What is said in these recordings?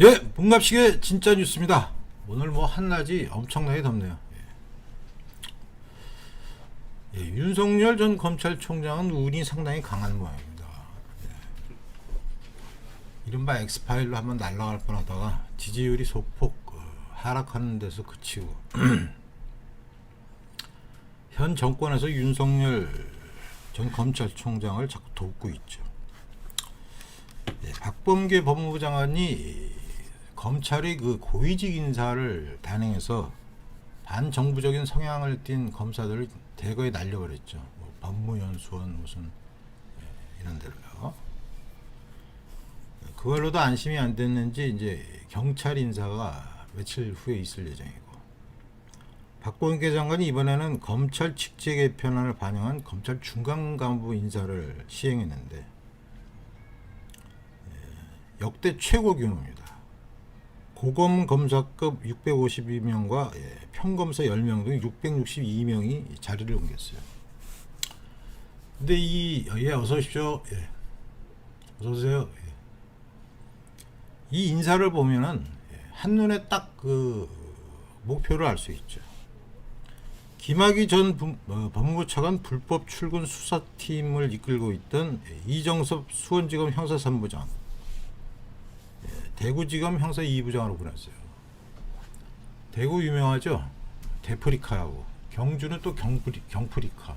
예, bun갑식의 진짜 뉴스입니다. 오늘 뭐 한낮이 엄청나게 덥네요. 예. 예, 윤석열 전 검찰총장은 운이 상당히 강한 모양입니다. 예. 이른바 엑스파일로 한번 날아갈 뻔하다가 지지율이 소폭 어, 하락하는 데서 그치고 현 정권에서 윤석열 전 검찰총장을 자꾸 돕고 있죠. 예, 박범계 법무부 장관이 검찰의 그 고위직 인사를 단행해서 반정부적인 성향을 띤 검사들을 대거에 날려버렸죠. 뭐 법무연수원 무슨 예, 이런 데로요. 그걸로도 안심이 안 됐는지 이제 경찰 인사가 며칠 후에 있을 예정이고 박범계 장관이 이번에는 검찰 직제 개편안을 반영한 검찰 중간 간부 인사를 시행했는데 역대 최고 규모입니다. 고검 검사급 652명과 예, 평검사 10명 등 662명이 자리를 옮겼어요. 근데 이, 예, 어서 오십시오. 예. 어서 오세요. 예. 이 인사를 보면은 예, 한눈에 딱 그 목표를 알 수 있죠. 김학의 전 부- 어, 법무부 차관 불법 출근 수사팀을 이끌고 있던 예, 이정섭 수원지검 형사 3부장 대구지검 형사 2부장으로 보냈어요. 대구 유명하죠? 대프리카라고. 경주는 또 경프리, 경프리카.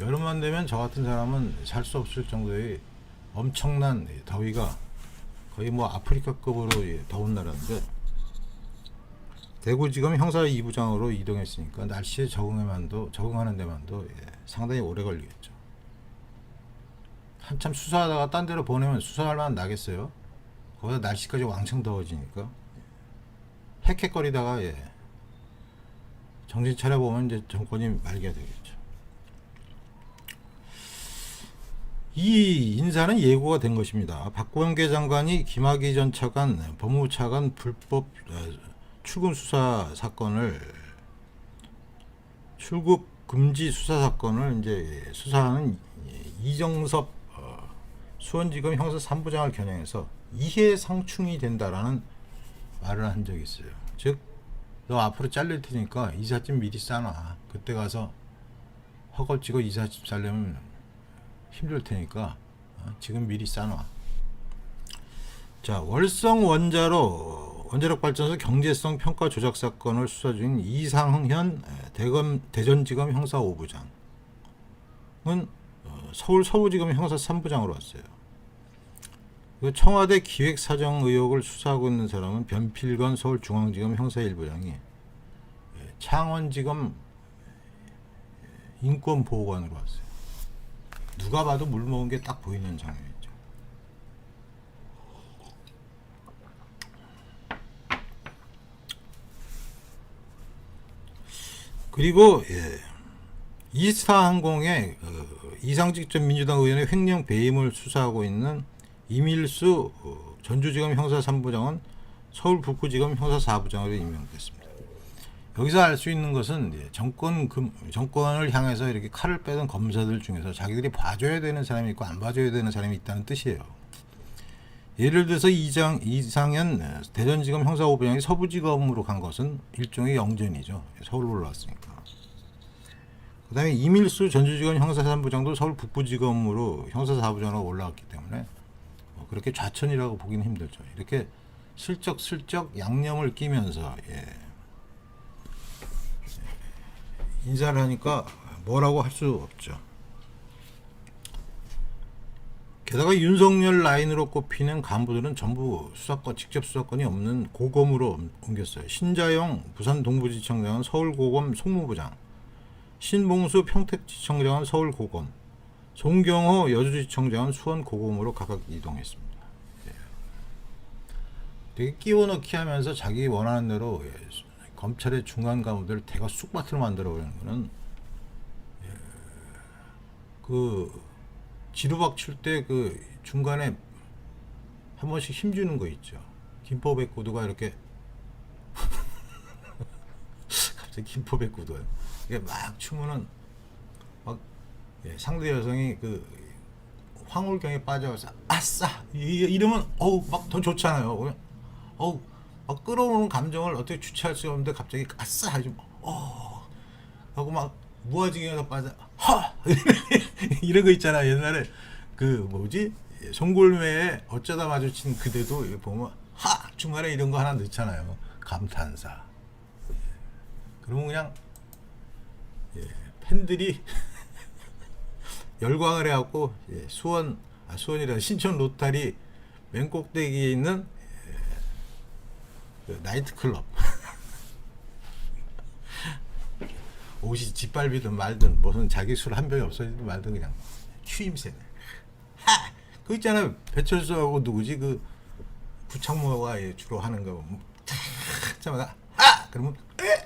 여름만 되면 저 같은 사람은 살 수 없을 정도의 엄청난 더위가 거의 뭐 아프리카급으로 예, 더운 나라인데 대구지검 형사 2부장으로 이동했으니까 날씨에 적응에만도 적응하는 데만도 예, 상당히 오래 걸리겠죠. 한참 수사하다가 딴 데로 보내면 수사할 만 나겠어요? 거기다 날씨까지 왕창 더워지니까 헥헥거리다가 예. 정신 차려 보면 이제 정권이 말게 되겠죠. 이 인사는 예고가 된 것입니다. 박범계 장관이 김학의 전 차관 법무부 차관 불법 어, 출금 수사 사건을 출국 금지 수사 사건을 이제 수사하는 이정섭 어, 수원지검 형사 3부장을 겨냥해서 이해상충이 된다라는 말을 한 적이 있어요. 즉, 너 앞으로 잘릴 테니까 이삿짐 미리 싸놔. 그때 가서 허겁지겁 이삿짐 싸려면 힘들 테니까 어, 지금 미리 싸놔. 자, 월성 원자로 원자력 발전소 경제성 평가 조작 사건을 수사 중인 이상현 대검 대전지검 형사 5부장은 어, 서울 서부지검 형사 3부장으로 왔어요. 그 청와대 기획사정 의혹을 수사하고 있는 사람은 변필건 서울중앙지검 형사 1부장이 창원지검 인권보호관으로 왔어요. 누가 봐도 물 먹은 게 딱 보이는 장면이죠. 그리고 예, 이스타항공의 그 이상직 전 민주당 의원의 횡령 배임을 수사하고 있는 이밀수 어, 전주지검 형사 3부장은 서울 북부지검 형사 4부장으로 임명됐습니다. 여기서 알 수 있는 것은 예, 정권 금, 정권을 향해서 이렇게 칼을 빼던 검사들 중에서 자기들이 봐줘야 되는 사람이 있고 안 봐줘야 되는 사람이 있다는 뜻이에요. 예를 들어서 이장 이상현 어, 대전지검 형사 5부장이 서부지검으로 간 것은 일종의 영전이죠. 서울로 올라왔으니까. 그 다음에 이밀수 전주지검 형사 3부장도 서울 북부지검으로 형사 4부장으로 올라왔기 때문에 뭐 그렇게 좌천이라고 보기는 힘들죠. 이렇게 슬쩍슬쩍 양념을 끼면서 예. 인사를 하니까 뭐라고 할 수 없죠. 게다가 윤석열 라인으로 꼽히는 간부들은 전부 수사권 직접 수사권이 없는 고검으로 옮겼어요. 신자영 부산 동부지청장은 서울 고검 송무부장, 신봉수 평택지청장은 서울 고검, 송경호 여주지청장은 수원 고검으로 각각 이동했습니다. 예. 되게 끼워넣기 하면서 자기 원하는 대로 예, 검찰의 중간 간부들 대가 쑥밭으로 만들어 버리는 거는 예, 그 지루박 칠 때 그 중간에 한 번씩 힘주는 거 있죠. 김포백 구두가 이렇게 갑자기 김포백 구두요. 이게 막 추면은 막 예, 상대 여성이 그 황홀경에 빠져서 아싸! 이- 이러면 어우 막 더 좋잖아요. 어우 막 끌어오는 감정을 어떻게 주체할 수가 없는데 갑자기 아싸! 하지 어! 하고 막 무아지경에서 빠져 하! 이런 거 있잖아 옛날에 그 뭐지? 송골매에 어쩌다 마주친 그대도 보면 하! 중간에 이런 거 하나 넣잖아요. 감탄사 그러면 그냥 예, 팬들이 열광을 해갖고 예, 수원 아, 수원이라 신촌 로타리 맨 꼭대기에 있는 예, 그 나이트 클럽 옷이 짓밟이든 말든 무슨 자기 술 한 병이 없어지든 말든 그냥 추임새네 하! 그 있잖아요 배철수하고 누구지 그 구창모가 예, 주로 하는 거 뭐, 탁! 자마자 하! 그러면 에!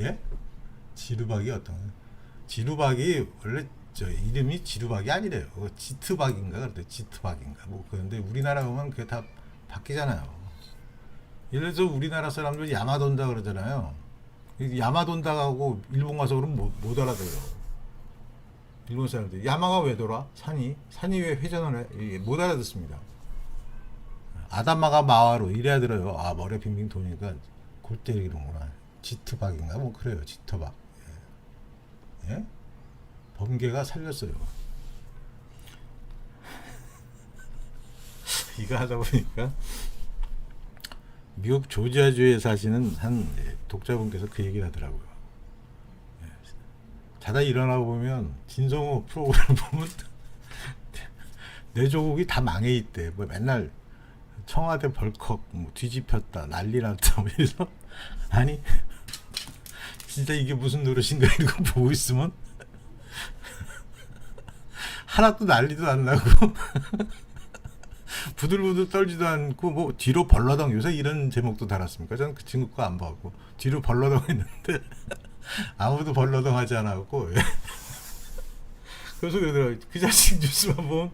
예? 지루박이 어떤 거? 지루박이 원래 저 이름이 지루박이 아니래요. 지트박인가 그런데 지트박인가 뭐 그런데 우리나라 보면 그게 다 바뀌잖아요. 예를 들어서 우리나라 사람들 야마돈다 그러잖아요. 이 야마돈다하고 일본 가서 그러면 못, 못 알아들어. 일본 사람들 야마가 왜 돌아? 산이 산이 왜 회전을 해? 못 알아듣습니다. 아담마가 마와로 이래야 들어요. 아 머리 빙빙 도니까 골 때리는구나. 지트박인가 뭐 그래요. 지터박. 예? 예? 범계가 살렸어요. 이거 하다 보니까 미국 조지아주에 사시는 한 독자분께서 그 얘기를 하더라고요. 예. 자다 일어나 보면 진성호 프로그램 보면 내 조국이 다 망해 있대. 뭐 맨날 청와대 벌컥 뭐 뒤집혔다 난리 났다 뭐 이래서 아니 진짜 이게 무슨 노릇인가 이러고 보고 있으면 하나도 난리도 안 나고 부들부들 떨지도 않고 뭐 뒤로 벌러덩 요새 이런 제목도 달았습니까? 저는 그 친구 거안 봤고 뒤로 벌러덩 했는데 아무도 벌러덩 하지 않았고 예. 그래서 그러더라고요. 그 자식 뉴스만 보면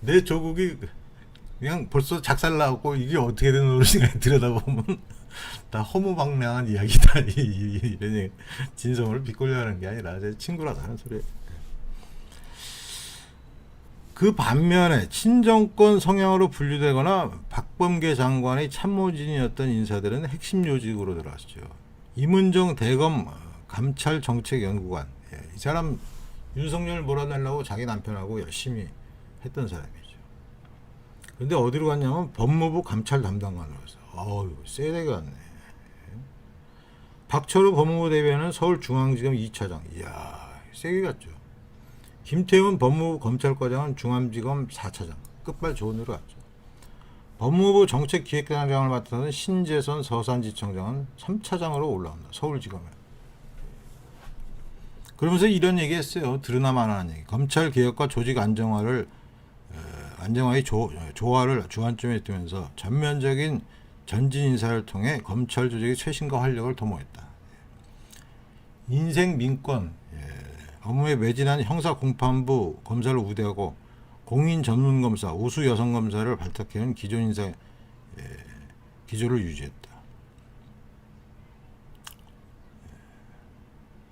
내 조국이 그냥 벌써 작살나고 이게 어떻게 된 노릇인가 들여다보면 다 허무맹랑한 이야기다 이런. 진성을 비꼬려는 게 아니라 제 친구라서 하는 소리. 그 반면에 친정권 성향으로 분류되거나 박범계 장관의 참모진이었던 인사들은 핵심 요직으로 들어왔죠. 이문정 대검 감찰 정책 연구관 예, 이 사람 윤석열 몰아내려고 자기 남편하고 열심히 했던 사람이죠. 근데 어디로 갔냐면 법무부 감찰 담당관으로 해서 어우 세대가 갔네. 박철우 법무부 대변은 서울중앙지검 2차장. 이야 세게 갔죠. 김태훈 법무부 검찰과장은 중앙지검 4차장. 끝발 좋은 데로 갔죠. 법무부 정책기획단장을 맡았던 신재선 서산지청장은 3차장으로 올라온다. 서울지검에. 그러면서 이런 얘기 했어요. 드러나만한 얘기. 검찰 개혁과 조직 안정화를 에, 안정화의 조, 조화를 주안점에 두면서 전면적인 전진 인사를 통해 검찰 조직의 최신과 활력을 도모했다. 인생 민권 예, 업무에 매진한 형사 공판부 검사를 우대하고 공인 전문 검사, 우수 여성 검사를 발탁해온 기존 인사 예, 기조를 유지했다.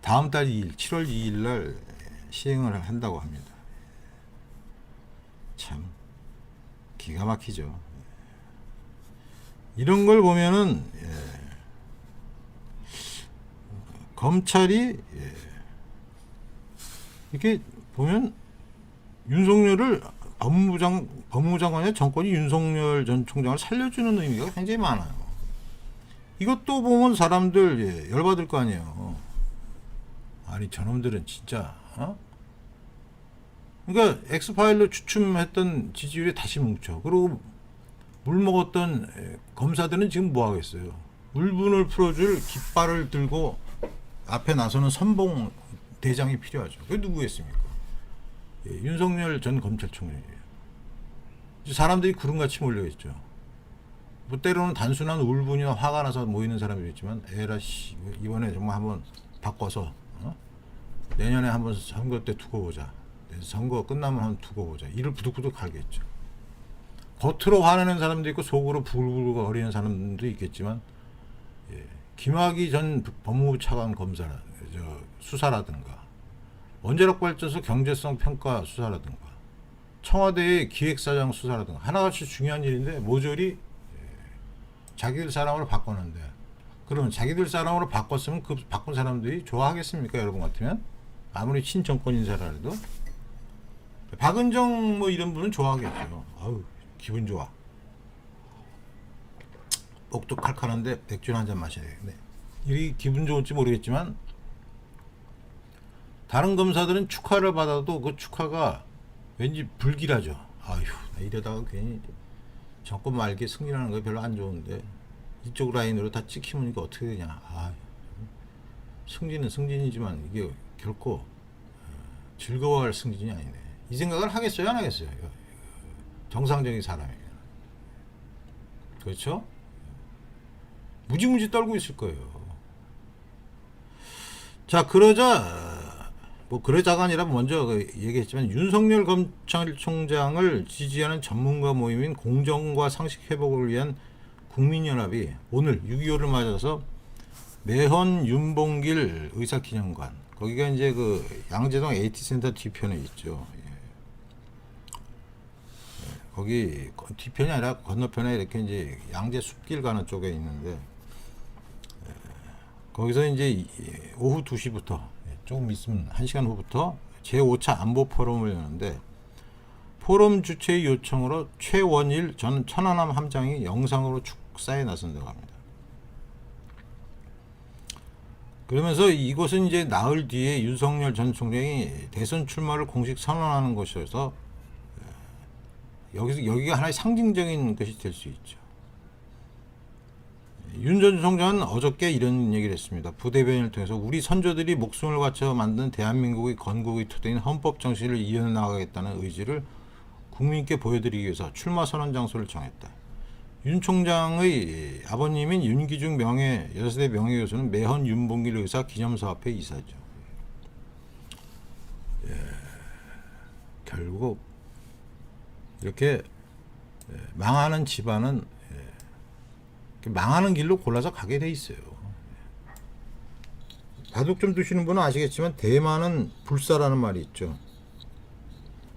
다음 달 2일, 7월 2일 날 시행을 한다고 합니다. 참 기가 막히죠. 이런 걸 보면은 예, 검찰이 예, 이렇게 보면 윤석열을 법무부장 법무장관의 정권이 윤석열 전 총장을 살려주는 의미가 굉장히 많아요. 이것도 보면 사람들 예, 열받을 거 아니에요. 아니 저놈들은 진짜 어? 그러니까 엑스파일로 추춤했던 지지율이 다시 뭉쳐. 그리고 물 먹었던 에, 검사들은 지금 뭐 하겠어요? 울분을 풀어줄 깃발을 들고 앞에 나서는 선봉 대장이 필요하죠. 그게 누구겠습니까? 예, 윤석열 전 검찰총장이에요. 사람들이 구름같이 몰려있죠. 뭐 때로는 단순한 울분이나 화가 나서 모이는 사람도 있지만 에라 씨 이번에 정말 한번 바꿔서 어? 내년에 한번 선거 때 두고 보자. 선거 끝나면 한번 두고 보자. 이를 부득부득 갈겠죠. 겉으로 화내는 사람도 있고 속으로 부글부글 거리는 사람도 있겠지만 예, 김학의 전 법무부 차관 검사 저 수사라든가 원자력 발전소 경제성 평가 수사라든가 청와대의 기획사장 수사라든가 하나같이 중요한 일인데 모조리 예, 자기들 사람으로 바꿨는데 그러면 자기들 사람으로 바꿨으면 그 바꾼 사람들이 좋아하겠습니까? 여러분 같으면? 아무리 친정권 인사라도. 박은정 뭐 이런 분은 좋아하겠죠. 아우 기분 좋아 목도 칼칼한데 맥주 한 잔 마셔야겠네 이 기분 좋을지 모르겠지만 다른 검사들은 축하를 받아도 그 축하가 왠지 불길하죠. 아휴, 나 이러다가 괜히 정권 말기에 승진하는 거 별로 안 좋은데 이쪽 라인으로 다 찍히면 이거 어떻게 되냐. 아, 승진은 승진이지만 이게 결코 어, 즐거워할 승진이 아니네. 이 생각을 하겠어요, 안 하겠어요? 정상적인 사람이면 그렇죠? 무지무지 떨고 있을 거예요. 자 그러자 뭐 그러자가 아니라 먼저 그 얘기했지만 윤석열 검찰총장을 지지하는 전문가 모임인 공정과 상식 회복을 위한 국민연합이 오늘 6.25를 맞아서 매헌 윤봉길 의사기념관 거기가 이제 그 양재동 AT센터 뒤편에 있죠. 예. 예, 거기 거- 뒤편이 아니라 건너편에 이렇게 이제 양재 숲길 가는 쪽에 있는데 거기서 이제 이- 오후 2시부터 조금 있으면 1시간 후부터 제5차 안보 포럼을 여는데 포럼 주최의 요청으로 최원일 전 천안함 함장이 영상으로 축사에 나선다고 합니다. 그러면서 이곳은 이제 나흘 뒤에 윤석열 전 총장이 대선 출마를 공식 선언하는 곳이어서 에, 여기서 여기가 하나의 상징적인 것이 될 수 있죠. 윤 전 총장은 어저께 이런 얘기를 했습니다. 부대변인을 통해서 우리 선조들이 목숨을 바쳐 만든 대한민국의 건국의 토대인 헌법 정신을 이어나가겠다는 의지를 국민께 보여드리기 위해서 출마 선언 장소를 정했다. 윤 총장의 아버님인 윤기중 명예 여세대 명예교수는 매헌 윤봉길 의사 기념사업회 이사죠. 예, 결국 이렇게 예, 망하는 집안은 망하는 길로 골라서 가게 돼 있어요. 바둑 좀 두시는 분은 아시겠지만 대만은 불사라는 말이 있죠.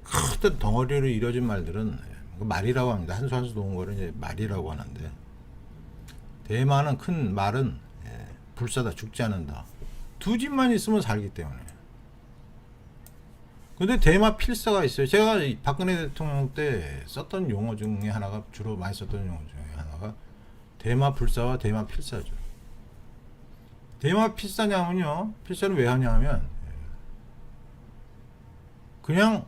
크던 덩어리로 이루어진 말들은 말이라고 합니다. 한 수 한 수 놓은 거를 이제 말이라고 하는데 대만은 큰 말은 예, 불사다 죽지 않는다. 두 집만 있으면 살기 때문에. 근데 대마 필사가 있어요. 제가 이 박근혜 대통령 때 썼던 용어 중에 하나가 주로 많이 썼던 용어 중에 하나가 대마 불사와 대마 필사죠. 대마 필사냐면요. 필사를 왜 하냐면 그냥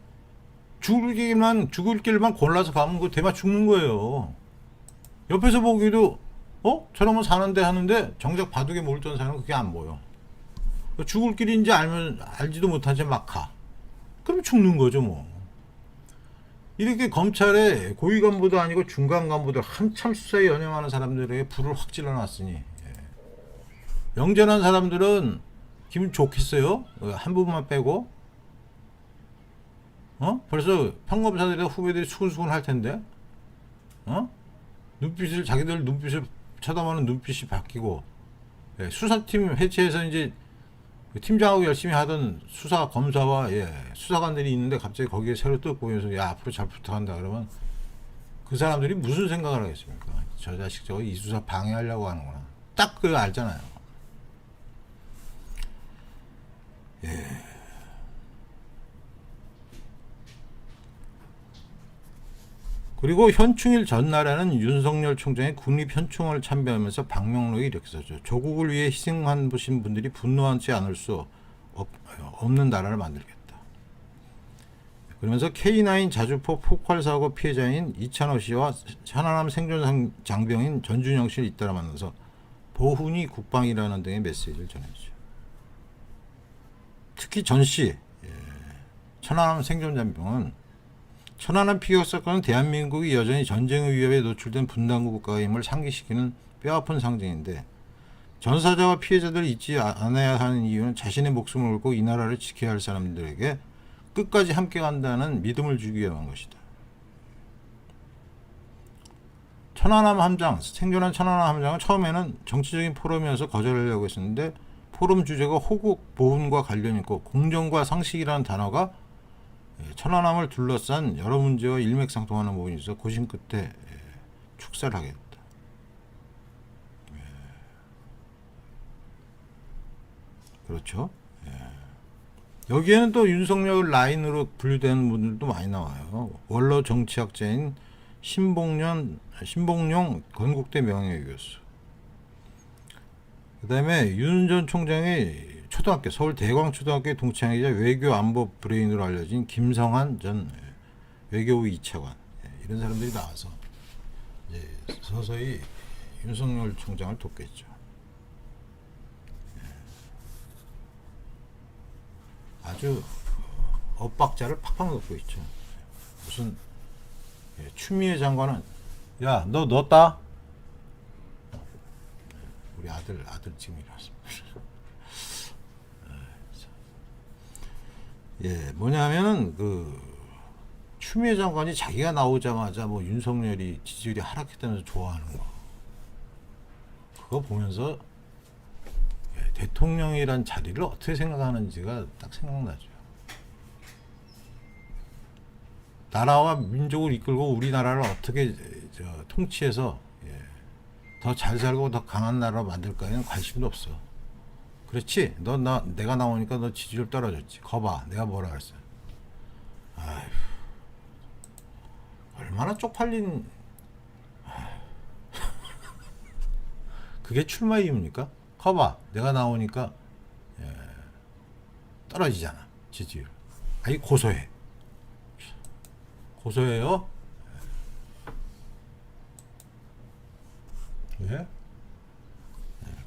죽을 길만 죽을 길만 골라서 가면 그 대마 죽는 거예요. 옆에서 보기도 어 저러면 사는데 하는데 정작 바둑에 몰던 사람은 그게 안 보여. 죽을 길인지 알면 알지도 못한 채 막 가. 그럼 죽는 거죠 뭐. 이렇게 검찰에 고위 간부도 아니고 중간 간부들 한참 수사에 연연하는 사람들에게 불을 확 질러놨으니 예. 영전한 사람들은 기분 좋겠어요? 어, 한 부분만 빼고 어? 벌써 평검사들이나 후배들이 수근수근 할 텐데 어? 눈빛을 자기들 눈빛을 쳐다보는 눈빛이 바뀌고 예, 수사팀 해체해서 이제 그 팀장하고 열심히 하던 수사 검사와 예, 수사관들이 있는데 갑자기 거기에 새로 또 보면서 야 앞으로 잘 부탁한다 그러면 그 사람들이 무슨 생각을 하겠습니까? 저 자식 저거 이 수사 방해하려고 하는구나. 딱 그거 알잖아요. 그리고 현충일 전날에는 윤석열 총장이 국립현충을 참배하면서 박명록이 이렇게 썼죠. 조국을 위해 희생한 보신 분들이 분노하지 않을 수 없, 없는 나라를 만들겠다. 그러면서 K9 자주포 폭발 사고 피해자인 이찬호 씨와 천안함 생존 장병인 전준영 씨를 잇따라 만나서 보훈이 국방이라는 등의 메시지를 전했죠. 특히 전 씨, 예, 천안함 생존 장병은 천안함 피격 사건은 대한민국이 여전히 전쟁의 위협에 노출된 분단국 국가임을 상기시키는 뼈아픈 상징인데 전사자와 피해자들을 잊지 아- 않아야 하는 이유는 자신의 목숨을 걸고 이 나라를 지켜야 할 사람들에게 끝까지 함께 간다는 믿음을 주기 위한 것이다. 천안함 함장, 생존한 천안함 함장은 처음에는 정치적인 포럼이어서 거절하려고 했었는데 포럼 주제가 호국 보훈과 관련 있고 공정과 상식이라는 단어가 예, 천안함을 둘러싼 여러 문제와 일맥상통하는 부분이 있어 고심 끝에 예, 축사를 하게 됐다. 예. 그렇죠. 예. 여기에는 또 윤석열 라인으로 분류되는 분들도 많이 나와요. 원로 정치학자인 신봉년 신봉용 건국대 명예교수. 그 다음에 윤 전 총장의 초등학교 서울 대광 초등학교 동창이자 외교 안보 브레인으로 알려진 김성한 전 외교부 2차관 예, 이런 사람들이 나와서 서서히 윤석열 총장을 돕겠죠. 예. 아주 어, 엇박자를 팍팍 넣고 있죠. 무슨 예, 추미애 장관은 야 너 넣었다? 우리 아들 아들 지금 일어났습니다. 예, 뭐냐면은 그 추미애 장관이 자기가 나오자마자 뭐 윤석열이 지지율이 하락했다면서 좋아하는 거. 그거 보면서 예, 대통령이란 자리를 어떻게 생각하는지가 딱 생각나죠. 나라와 민족을 이끌고 우리나라를 어떻게 저, 통치해서 예, 더잘 살고 더 강한 나라로 만들까에는 관심도 없어. 그렇지? 너 나 내가 나오니까 너 지지율 떨어졌지. 거봐, 내가 뭐라 그랬어. 아휴, 얼마나 쪽팔린. 그게 출마 이유입니까? 거봐, 내가 나오니까 예, 떨어지잖아 지지율. 아이 고소해. 고소해요. 예?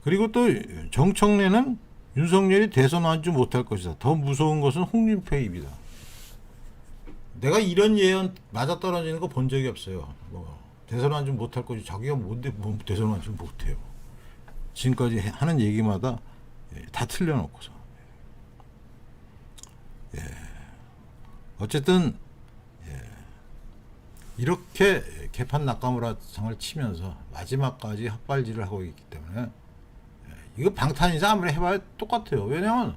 그리고 또 정청래는 윤석열이 대선 완주 못할 것이다. 더 무서운 것은 홍준표의 입이다. 내가 이런 예언 맞아 떨어지는 거 본 적이 없어요. 뭐 대선 완주 못할 것이 자기가 뭔데 뭐 대선 완주 못해요. 지금까지 해- 하는 얘기마다 예, 다 틀려놓고서. 예. 어쨌든 예. 이렇게 개판 낙가무라 상을 치면서 마지막까지 헛발질을 하고 있기 때문에 예, 이거 방탄이자 아무리 해봐야 똑같아요. 왜냐면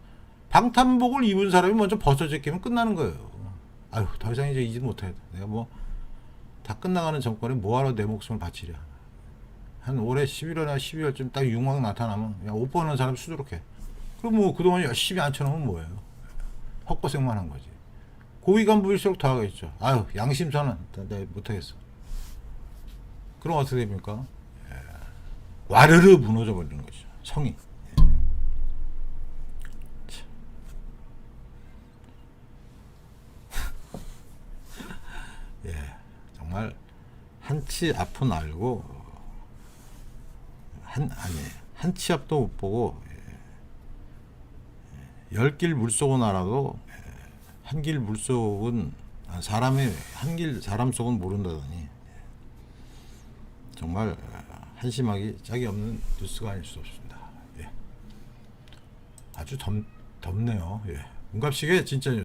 방탄복을 입은 사람이 먼저 벗어 제끼면 끝나는 거예요. 아유 더 이상 이제 이짓 못해. 내가 뭐 다 끝나가는 정권에 뭐하러 내 목숨을 바치랴. 한 올해 11월이나 12월쯤 딱 융황 나타나면 야, 오빠 하는 사람 수두룩해. 그럼 뭐 그동안 열심히 앉혀놓으면 뭐예요? 헛고생만 한 거지. 고위 간부일수록 더 하겠죠. 아유 나- 내가 못하겠어. 그럼 어떻게 됩니까? 예. 와르르 무너져 버리는 거죠. 성이. 예. 참. 예, 정말 한치 앞은 알고 한 아니 한치 앞도 못 보고 열길 물속은 알아도 한길 물속은 아, 사람의 한길 사람 속은 모른다더니 정말 어, 한심하기 짝이 없는 뉴스가 아닐 수 없습니다. 예. 아주 덥, 덥네요. 예. 문갑식의 진짜